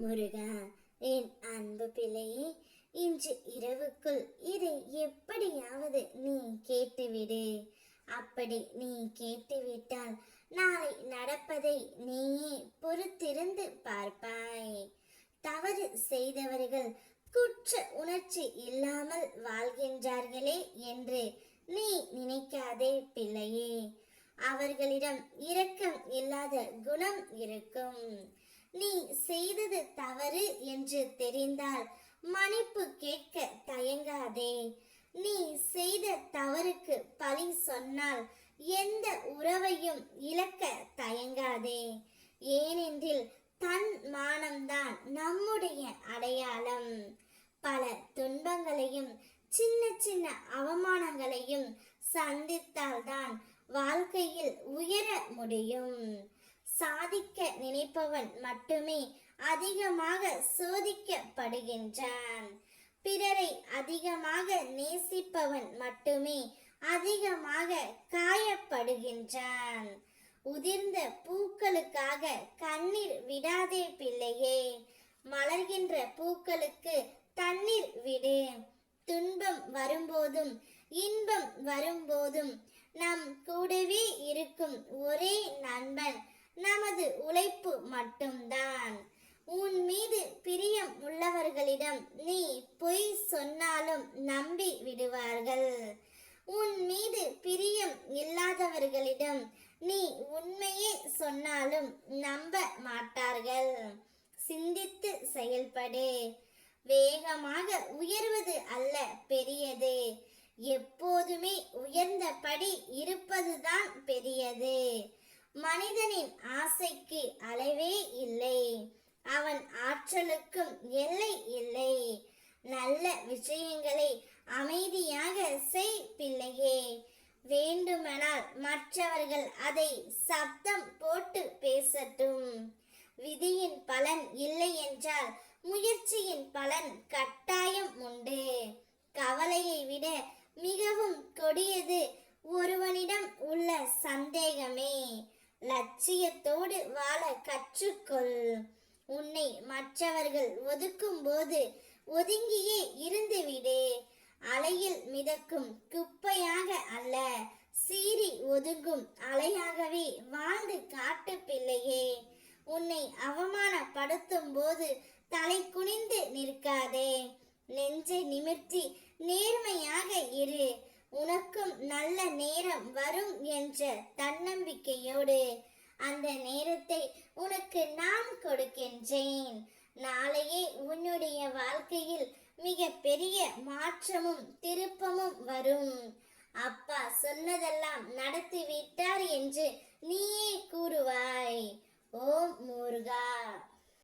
முருகா என் அன்பு பிள்ளையே இன்று இரவுக்குள் இதை எப்படியாவது நீ கேட்டுவிடு. அப்படி நீ கேட்டுவிட்டால் நாளை நடப்பதை நீயே பொறுத்திருந்து பார்ப்பாய். தவறு செய்தவர்கள் குற்ற உணர்ச்சி இல்லாமல் வாழ்கின்றார்களே என்று நீ நினைக்காதே பிள்ளையே. அவர்களிடம் இரக்கம் இல்லாத குணம் இருக்கும். நீ செய்தது தவறு என்று தெரிந்தால் மன்னிப்பு கேட்க தயங்காதே. நீ செய்த தவறுக்கு பழி சொன்னால் எந்த உறவையும் இழக்க தயங்காதே. ஏனென்றில் தன் மானம்தான் நம்முடைய அடையாளம். பல துன்பங்களையும் சின்ன சின்ன அவமானங்களையும் சந்தித்தால்தான் வாழ்க்கையில் உயர முடியும். சாதிக்க நினைப்பவன் மட்டுமே அதிகமாக சோதிக்கப்படுகின்றான். பிறரை அதிகமாக நேசிப்பவன் மட்டுமே அதிகமாக காயப்படுகின்றான். உதிர்ந்த பூக்களுக்காக கண்ணீர் விடாதே பிள்ளையே மலர்கின்ற பூக்களுக்கு தண்ணீர் விடு. துன்பம் வரும்போதும் இன்பம் வரும்போதும் நம் கூடவே இருக்கும் ஒரே நண்பன் நமது உழைப்பு மட்டும்தான். உன் மீது பிரியம் உள்ளவர்களிடம் நீ பொய் சொன்னாலும் நம்பி விடுவார்கள். உன் மீது பிரியம் இல்லாதவர்களிடம் நீ உண்மையே சொன்னாலும் நம்ப மாட்டார்கள். சிந்தித்து செயல்படு. வேகமாக உயர்வது அல்ல பெரியது. எப்போதுமே உயர்ந்தபடி இருப்பதுதான் பெரியது. மனிதனின் ஆசைக்கு அளவே இல்லை. அவன் ஆற்றலுக்கும் எல்லை இல்லை. நல்ல விஷயங்களை அமைதியாக செய் பிள்ளையே. வேண்டுமானால் மற்றவர்கள் அதை சப்தம் போட்டு பேசட்டும். விதியின் பலன் இல்லை என்றால் முயற்சியின் பலன் கட்டாயம் உண்டு. கவலையை விட மிகவும் கொடியது ஒருவனிடம் உள்ள சந்தேகமே. லட்சியத்தோடு வாழ கற்றுக்கொள். உன்னை மற்றவர்கள் ஒதுக்கும் போது ஒதுங்கியே இருந்துவிடு. அலையில் மிதக்கும் குப்பையாக அல்ல சீறி ஒதுங்கும் அலையாகவே வாழ்ந்து காட்டு பிள்ளையே. உன்னை அவமானப்படுத்தும் போது தலை குனிந்து நிற்காதே. நெஞ்சை நிமிர்த்தி நேர்மையாக இரு. உனக்கும் நல்ல நேரம் வரும் என்ற தன்னம்பிக்கையோடு அந்த நேரத்தை உனக்கு நான் கொடுக்கின்றேன். நாளையே உன்னுடைய வாழ்க்கையில் மிக பெரிய மாற்றமும் திருப்பமும் வரும். அப்பா சொன்னதெல்லாம் நடத்தி விட்டார் என்று நீயே கூறுவாய். ஓம் முருகா.